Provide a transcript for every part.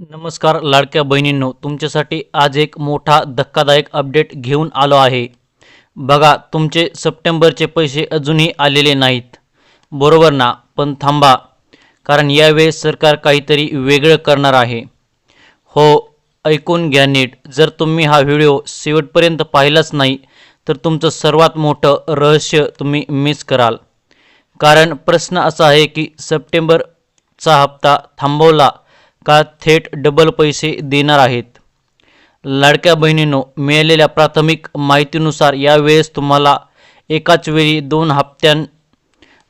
नमस्कार लाडक्या बहिणींनो. तुमच्यासाठी आज एक मोठा धक्कादायक अपडेट घेऊन आलो आहे. बघा तुमचे सप्टेंबरचे पैसे अजूनही आलेले नाहीत. बरोबर ना? पण थांबा कारण यावेळेस सरकार काहीतरी वेगळं करणार आहे. हो ऐकून घ्या नीट. जर तुम्ही हा व्हिडिओ शेवटपर्यंत पाहिलाच नाही तर तुमचं सर्वात मोठं रहस्य तुम्ही मिस कराल. कारण प्रश्न असा आहे की सप्टेंबरचा हप्ता थांबवला का थेट डबल पैसे देणार आहेत? लाडक्या बहिणींनो मिळालेल्या प्राथमिक माहितीनुसार यावेळेस तुम्हाला एकाच वेळी दोन हप्त्यां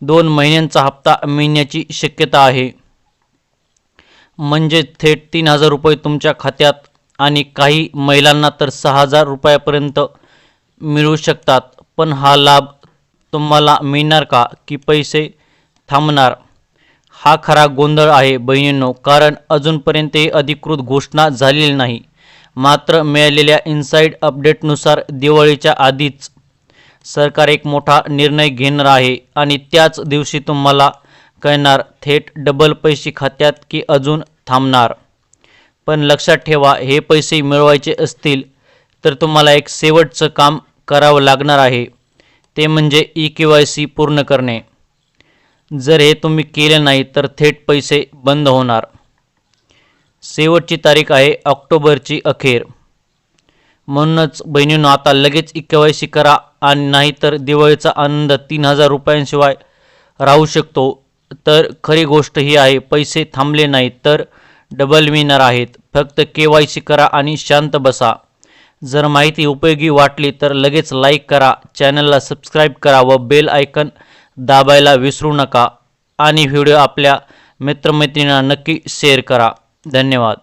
दोन महिन्यांचा हप्ता मिळण्याची शक्यता आहे. म्हणजे थेट तीन हजार रुपये तुमच्या खात्यात आणि काही महिलांना तर सहा हजार रुपयापर्यंत मिळू शकतात. पण हा लाभ तुम्हाला मिळणार का? की पैसे थांबणार? हा खरा गोंधळ आहे बहिणींनो कारण अजूनपर्यंतही अधिकृत घोषणा झालेली नाही. मात्र मिळालेल्या इन्साईड अपडेटनुसार दिवाळीच्या आधीच सरकार एक मोठा निर्णय घेणार आहे आणि त्याच दिवशी तुम्हाला कळणार थेट डबल पैसे खात्यात की अजून थांबणार. पण लक्षात ठेवा हे पैसे मिळवायचे असतील तर तुम्हाला एक शेवटचं काम करावं लागणार आहे. ते म्हणजे ई के वाय सी पूर्ण करणे. जर हे तुम्ही केले नाही तर थेट पैसे बंद होणार. शेवटची तारीख आहे ऑक्टोबरची अखेर. म्हणूनच बहिणीनं आता लगेच इकेवायसी सी करा आणि नाहीतर दिवाळीचा आनंद तीन हजार रुपयांशिवाय राहू शकतो. तर खरी गोष्ट ही आहे पैसे थांबले नाहीत तर डबल मिळणार आहेत. फक्त के वाय सी करा आणि शांत बसा. जर माहिती उपयोगी वाटली तर लगेच लाईक करा. चॅनलला सबस्क्राईब करा व बेल आयकन दाबायला विसरू नका. आणि व्हिडिओ आपल्या मित्रमैत्रिणींना नक्की शेअर करा. धन्यवाद.